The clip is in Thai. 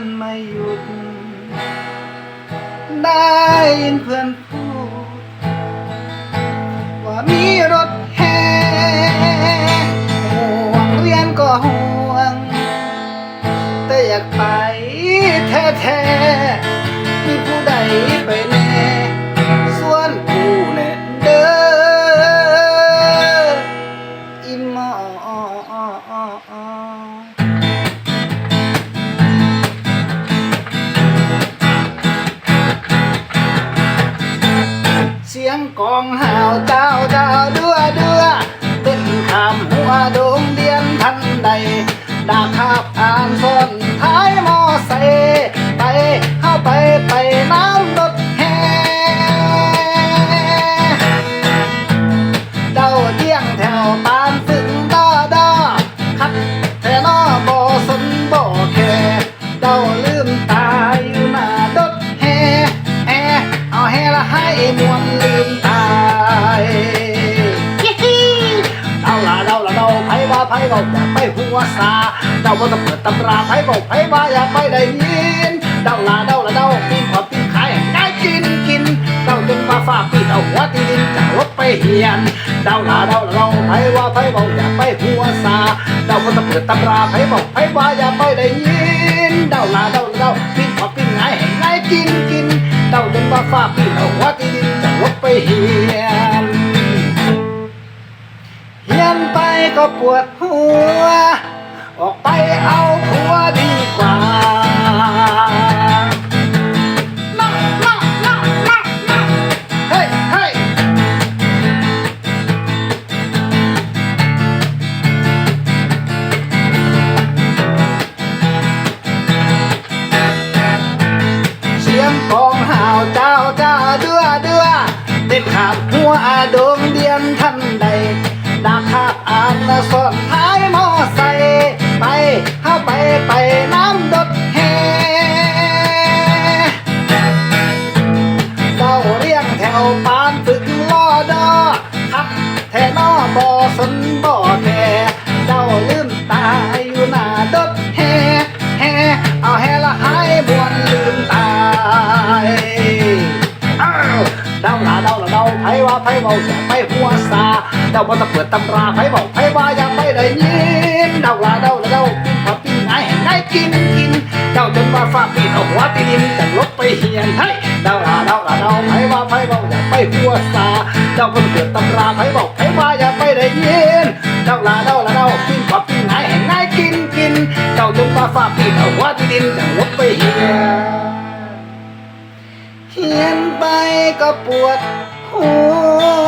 นไม่หยุด ได้ยินเพื่อนพูด ว่ามีรถแห่ห่วงเรียนก็ห่วง แต่อยากไปแท้ๆมีผู้ใดไปแน่ องหาวเจ้าเจ้าดัวดัวเต้นขามหัวโดงเดียนทันใดดาคาบอ่านซ้อน วซาเจ้าบ่ต้องเปิดตำราไผบอกไผว่าอย่าไปได้ยินเดาละเดาละเดาปีนขอบปีนขายได้กินกินเดาจนว่าฟ้าปีนเอาหัวตีดินจากรถไปเหียนเดาละเดาละเดาไผว่าไผบอกอย่าไปหัวซาเดาบ่ต้องเปิดตำราไผบอกไผว่าอย่าไปได้ยินเดาละเดาละเดาปีนขอบปีนขายได้กินกินเดาจนว่าฟ้าปีนเอาหัวตีดินจากรถไปเหียน ก็ปวดหัว ออกไปเอาผัวดีกว่าน่าน่าน่าน่าน่าเฮ้ยเฮ้ยเสียงกองห่าวเจ้าเจ้าเดือเดือเด็ดขาดหัวอาดงเดี ไปไปน้ำดดแฮเจ้าเรียงแถวปานฝึกล่อดอขับแทนอบอสนบ่อแท่เจ้าลืมตาอยู่หน้าดดแฮแฮเอาแฮละหายบวนลืมตายอ้าวเดาละเดาละเดาไผว่าไผเบาอย่าไปหัวซาเดาบ่ต้องเปิดตำราไผบอกไผว่าอย่าไปได้ยินเดาละเดาละเดา ว่าฟ้าปีนเอาหัวตีดินจากรถไปเฮียนเฮ้ยเดาละเดาละเดาไผว่าไผเบาอย่าไปหัวซาเดาบ่ต้องเปิดตำราไผบอกไผว่าอย่าไปได้ยินเดาละเดาละเดาปิ้งผับปิ้งไงให้ได้กินกินเดาจนว่าฟ้าปีนเอาหัวตีดินจากรถไปเฮียนเขียนไปก็ปวดหัว